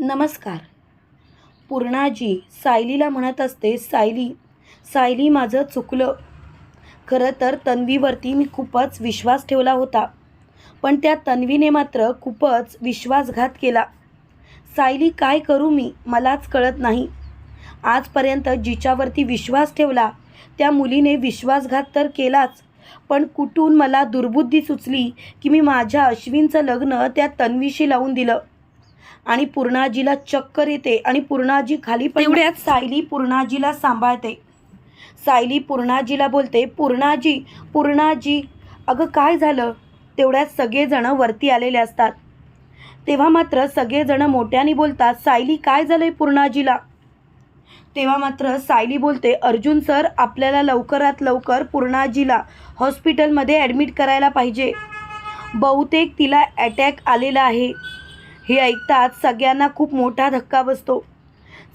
नमस्कार. पूर्णाजी सायलीला म्हणत असते सायली सायली माझं चुकलं. खरं तर तन्वीवरती मी खूपच विश्वास ठेवला होता पण त्या तन्वीने मात्र खूपच विश्वासघात केला. सायली काय करू मी? मलाच कळत नाही. आजपर्यंत जिच्यावरती विश्वास ठेवला त्या मुलीने विश्वासघात तर केलाच पण कुठून मला दुर्बुद्धी सुचली की मी माझ्या अश्विनचं लग्न त्या तन्वीशी लावून दिलं. आणि पूर्णाजीला चक्कर येते आणि पूर्णाजी खाली तेवढ्यात सायली पूर्णाजीला सांभाळते. सायली पूर्णाजीला बोलते पूर्णाजी पूर्णाजी अगं काय झालं तेवढ्यात सगळेजणं वरती आलेले असतात. तेव्हा मात्र सगळेजणं मोठ्याने बोलतात सायली काय झालं आहे पूर्णाजीला तेव्हा मात्र सायली बोलते अर्जुन सर आपल्याला लवकरात लवकर पूर्णाजीला हॉस्पिटलमध्ये ॲडमिट करायला पाहिजे. बहुतेक तिला अटॅक आलेला आहे. हे ऐकताच सगळ्यांना खूप मोठा धक्का बसतो.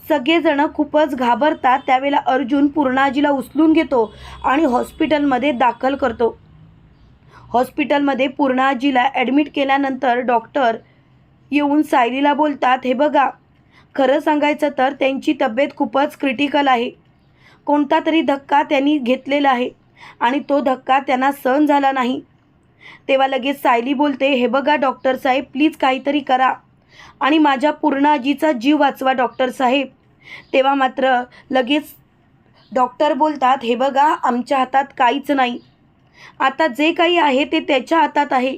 सगळेजणं खूपच घाबरतात त्यावेळेला अर्जुन पूर्णाजीला उचलून घेतो आणि हॉस्पिटलमध्ये दाखल करतो. हॉस्पिटलमध्ये पूर्णाजीला ॲडमिट केल्यानंतर डॉक्टर येऊन सायलीला बोलतात हे बघा खरं सांगायचं तर त्यांची तब्येत खूपच क्रिटिकल आहे. कोणता तरी धक्का त्यांनी घेतलेला आहे आणि तो धक्का त्यांना सहन झाला नाही. तेव्हा लगेच सायली बोलते हे बघा डॉक्टर साहेब प्लीज काहीतरी करा. आणि माझ्या पूर्ण आजीचा जीव वाचवा डॉक्टर साहेब. तेव्हा मात्र लगेच डॉक्टर बोलतात हे बघा आमच्या हातात काहीच नाही. आता जे काही आहे ते त्याच्या हातात आहे.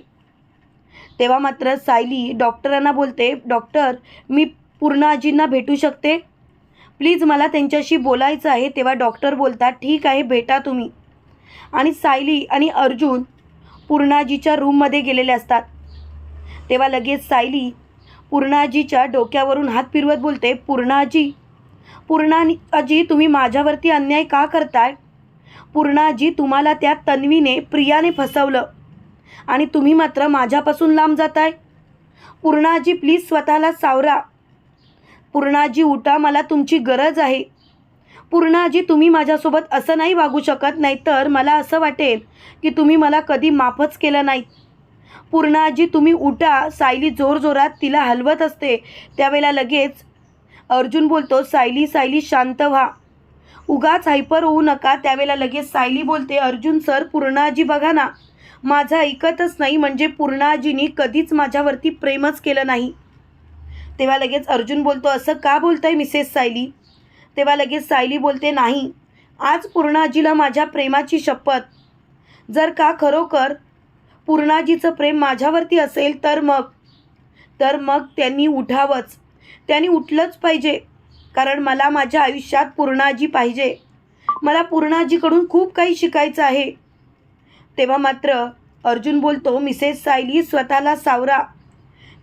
तेव्हा मात्र सायली डॉक्टरांना बोलते डॉक्टर मी पूर्ण आजींना भेटू शकते? प्लीज मला त्यांच्याशी बोलायचं आहे. तेव्हा डॉक्टर बोलतात ठीक आहे भेटा तुम्ही. आणि सायली आणि अर्जुन पूर्णाजीच्या रूममध्ये गेलेले असतात. तेव्हा लगेच सायली पूर्णाजीच्या डोक्यावरून हात फिरवत बोलते पूर्णाजी पूर्णाजी तुम्ही माझ्यावरती अन्याय का करताय? पूर्णाजी तुम्हाला त्या तन्वीने प्रियाने फसवलं. आणि तुम्ही मात्र माझ्यापासून लांब जाताय. पूर्णाजी प्लीज स्वतःला सावरा. पूर्णाजी उठा मला तुमची गरज आहे. पूर्णाजी तुम्ही माझ्यासोबत असं नाही वागू शकत नाही तर मला असं वाटेल की तुम्ही मला कधी माफच केलं नाही. पूर्णाजी तुम्ही उठा सायली जोरजोरात तिला हलवत असते. त्यावेळेला लगेच अर्जुन बोलतो सायली सायली शांत व्हा. उगाच हायपर होऊ नका. त्यावेळेला लगेच सायली बोलते अर्जुन सर पूर्णाजी बघा ना. माझं ऐकतच नाही म्हणजे पूर्णाजीनी कधीच माझ्यावरती प्रेमच केलं नाही. तेव्हा लगेच अर्जुन बोलतो असं का बोलताय मिसेस सायली? तेव्हा लगेच सायली बोलते नाही आज पूर्णाजीला माझ्या प्रेमाची शपथ. जर का खरोखर पूर्णाजीचं प्रेम माझ्यावरती असेल तर मग तर मग त्यांनी उठावंच. त्यांनी उठलंच पाहिजे कारण मला माझ्या आयुष्यात पूर्णाजी पाहिजे. मला पूर्णाजीकडून खूप काही शिकायचं आहे. तेव्हा मात्र अर्जुन बोलतो मिसेस सायली स्वतःला सावरा.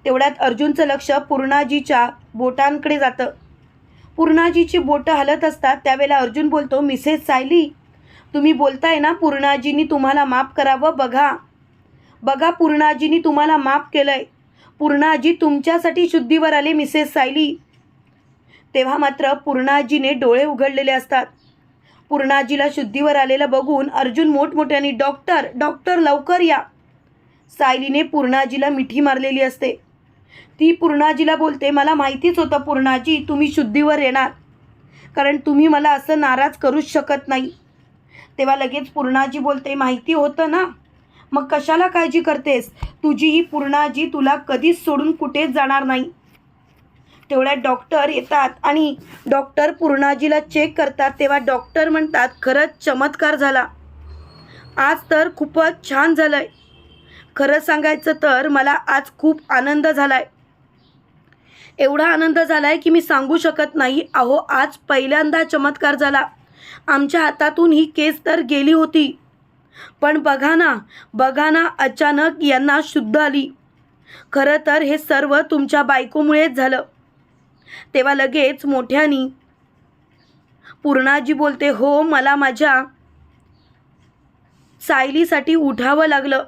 तेवढ्यात अर्जुनचं लक्ष पूर्णाजीच्या बोटांकडे जातं. पूर्णाजीची बोटं हलत असतात. त्यावेळेला अर्जुन बोलतो मिसेस सायली तुम्ही बोलताय ना पूर्णाजीनी तुम्हाला माफ करावं? बघा. बघा पूर्णाजीनी तुम्हाला माफ केलंय. पूर्णाजी तुमच्यासाठी शुद्धीवर आले मिसेस सायली. तेव्हा मात्र पूर्णाजीने डोळे उघडलेले असतात. पूर्णाजीला शुद्धीवर आलेलं बघून अर्जुन मोठमोठ्याने डॉक्टर डॉक्टर लवकर या. सायलीने पूर्णाजीला मिठी मारलेली असते. ती पूर्णाजीला बोलते मला माहितीच होतं पूर्णाजी तुम्ही शुद्धीवर येणार. कारण तुम्ही मला असं नाराज करूच शकत नाही. तेव्हा लगेच पूर्णाजी बोलते माहिती होतं ना? मग कशाला काळजी करतेस? तुझी ही पूर्णाजी तुला कधीच सोडून कुठेच जाणार नाही. तेवढ्यात डॉक्टर येतात आणि डॉक्टर पूर्णाजीला चेक करतात. तेव्हा डॉक्टर म्हणतात खरंच चमत्कार झाला. आज तर खूपच छान झालं आहे खरं सांगायचं तर मला आज खूप आनंद झाला आहे एवढा आनंद झाला आहे की मी सांगू शकत नाही. अहो आज पहिल्यांदा चमत्कार झाला. आमच्या हातातून ही केस तर गेली होती. पण बघा ना बघा ना अचानक यांना शुद्ध आली. खरं तर हे सर्व तुमच्या बायकोमुळेच झालं. तेव्हा लगेच मोठ्यानी पूर्णाजी बोलते हो मला माझ्या सायलीसाठी उठावं लागलं.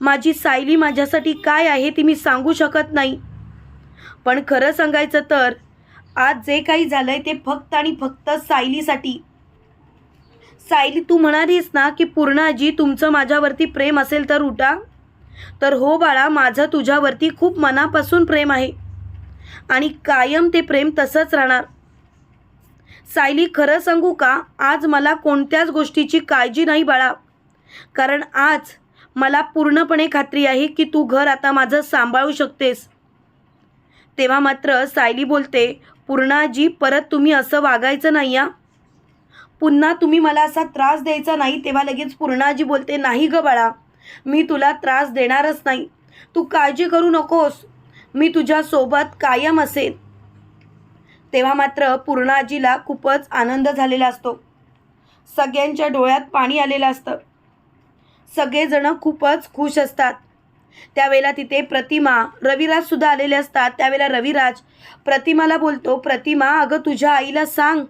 माझी सायली माझ्यासाठी काय आहे ती मी सांगू शकत नाही. पण खरं सांगायचं तर आज जे काही झालं आहे ते फक्त आणि फक्त सायलीसाठी. सायली तू म्हणालीस ना की पूर्णाजी तुमचं माझ्यावरती प्रेम असेल तर उठा. तर हो बाळा माझं तुझ्यावरती खूप मनापासून प्रेम आहे. आणि कायम ते प्रेम तसंच राहणार. सायली खरं सांगू का? आज मला कोणत्याच गोष्टीची काळजी नाही बाळा. कारण आज मला पूर्णपणे खात्री आहे की तू घर आता माझं सांभाळू शकतेस. तेव्हा मात्र सायली बोलते पूर्णाजी परत तुम्ही असं वागायचं नाही या पुन्हा तुम्ही मला असा त्रास द्यायचा नाही? तेव्हा लगेच पूर्णाजी बोलते नाही ग बाळा मी तुला त्रास देणारच नाही. तू काळजी करू नकोस. मी तुझ्यासोबत कायम असेन. तेव्हा मात्र पूर्णाजीला खूपच आनंद झालेला असतो. सगळ्यांच्या डोळ्यात पाणी आलेलं असतं. सगळेजण खूपच खुश असतात. त्यावेळेला तिथे प्रतिमा रविराज सुद्धा आलेले असतात. त्यावेळेला रविराज प्रतिमाला बोलतो प्रतिमा अगं तुझ्या आईला सांग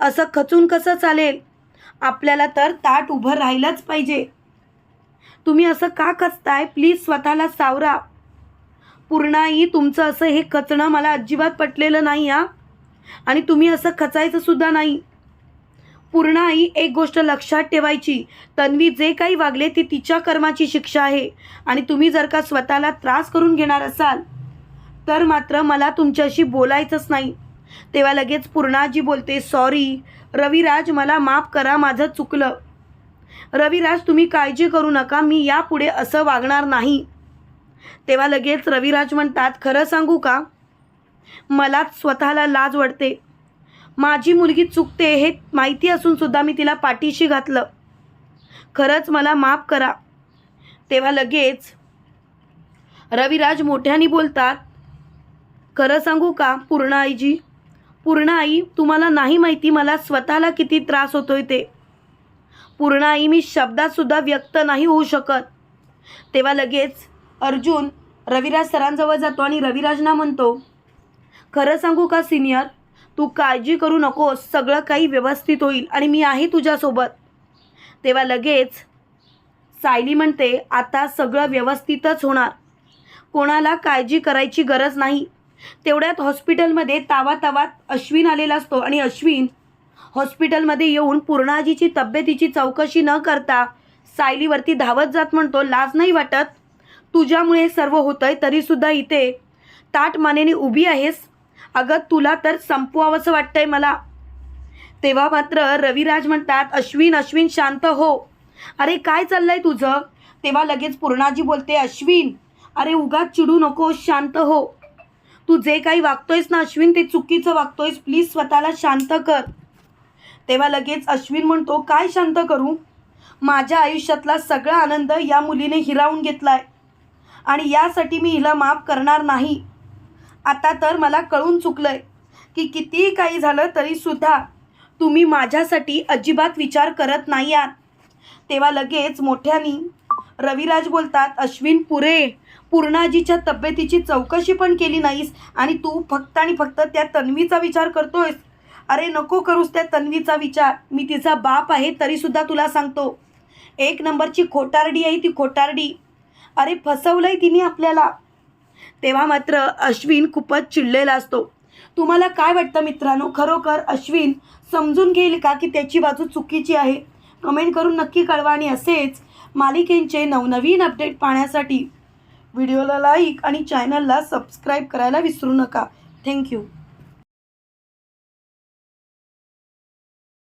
असं खचून कसं चालेल? आपल्याला तर ताट उभं राहिलंच पाहिजे. तुम्ही असं का खचताय? प्लीज स्वतःला सावरा. पूर्णाई तुमचं असं हे खचणं मला अजिबात पटलेलं नाही हा. आणि तुम्ही असं खचायचं सुद्धा नाही. पूर्ण आई एक गोष्ट लक्षात ठेवायची. तन्वी जे काही वागले ती तिच्या कर्माची शिक्षा आहे. आणि तुम्ही जर का स्वतःला त्रास करून घेणार असाल तर मात्र मला तुमच्याशी बोलायचंच नाही. तेव्हा लगेच पूर्णाजी बोलते सॉरी रविराज मला माफ करा माझं चुकलं. रविराज तुम्ही काळजी करू नका मी यापुढे असं वागणार नाही. तेव्हा लगेच रविराज म्हणतात खरं सांगू का? मलाच स्वतःला लाज वाटते. माझी मुलगी चुकते हे माहिती असूनसुद्धा मी तिला पाठीशी घातलं. खरंच मला माफ करा. तेव्हा लगेच रविराज मोठ्याने बोलतात खरं सांगू का पूर्ण आईजी पूर्ण आई तुम्हाला नाही माहिती मला स्वतःला किती त्रास होतोय ते. पूर्ण आई मी शब्दातसुद्धा व्यक्त नाही होऊ शकत. तेव्हा लगेच अर्जुन रविराज सरांजवळ जातो आणि रविराजना म्हणतो खरं सांगू का सिनियर? तू काळजी करू नकोस. सगळं काही व्यवस्थित होईल आणि मी आहे तुझ्यासोबत. तेव्हा लगेच सायली म्हणते आता सगळं व्यवस्थितच होणार. कोणाला काळजी करायची गरज नाही. तेवढ्यात हॉस्पिटलमध्ये तावा तावात अश्विन आलेला असतो आणि अश्विन हॉस्पिटलमध्ये येऊन पूर्णाजीची तब्येतीची चौकशी न करता सायलीवरती धावत जात म्हणतो लाज नाही वाटत? तुझ्यामुळे सर्व होतंय तरीसुद्धा इथे ताट मानेने उभी आहेस? अगं तुला तर संपवावंसं वाटतंय मला. तेव्हा मात्र रविराज म्हणतात अश्विन अश्विन शांत हो. अरे काय चाललंय तुझं? तेव्हा लगेच पूर्णाजी बोलते अश्विन अरे उगाच चिडू नको शांत हो. तू जे काही वागतोयस ना अश्विन ते चुकीचं वागतोयस. प्लीज स्वतःला शांत कर. तेव्हा लगेच अश्विन म्हणतो काय शांत करू? माझ्या आयुष्यातला सगळा आनंद या मुलीने हिरावून घेतलाय. आणि यासाठी मी हिला माफ करणार नाही. आता तर मला कळून चुकलंय की कितीही काही झालं तरीसुद्धा तुम्ही माझ्यासाठी अजिबात विचार करत नाही आहात. तेव्हा लगेच मोठ्यानी रविराज बोलतात अश्विन पुरे पूर्णाजीच्या तब्येतीची चौकशी पण केली नाहीस आणि तू फक्त आणि फक्त त्या तन्वीचा विचार करतोयस. अरे नको करूस त्या तन्वीचा विचार. मी तिचा बाप आहे तरीसुद्धा तुला सांगतो. एक नंबरची खोटारडी आहे ती खोटारडी. अरे फसवलंय तिने आपल्याला. तेव्हा मात्र अश्विन खूपच चिडलेला असतो. तुम्हाला काय वाटतं मित्रांनो? खरोखर अश्विन समजून घेईल का की त्याची बाजू चुकीची आहे? कमेंट करून नक्की कळवा आणि असेच मालिकेंचे नवनवीन अपडेट पाहण्यासाठी. व्हिडिओला लाईक आणि चॅनलला सबस्क्राईब करायला विसरू नका. थँक्यू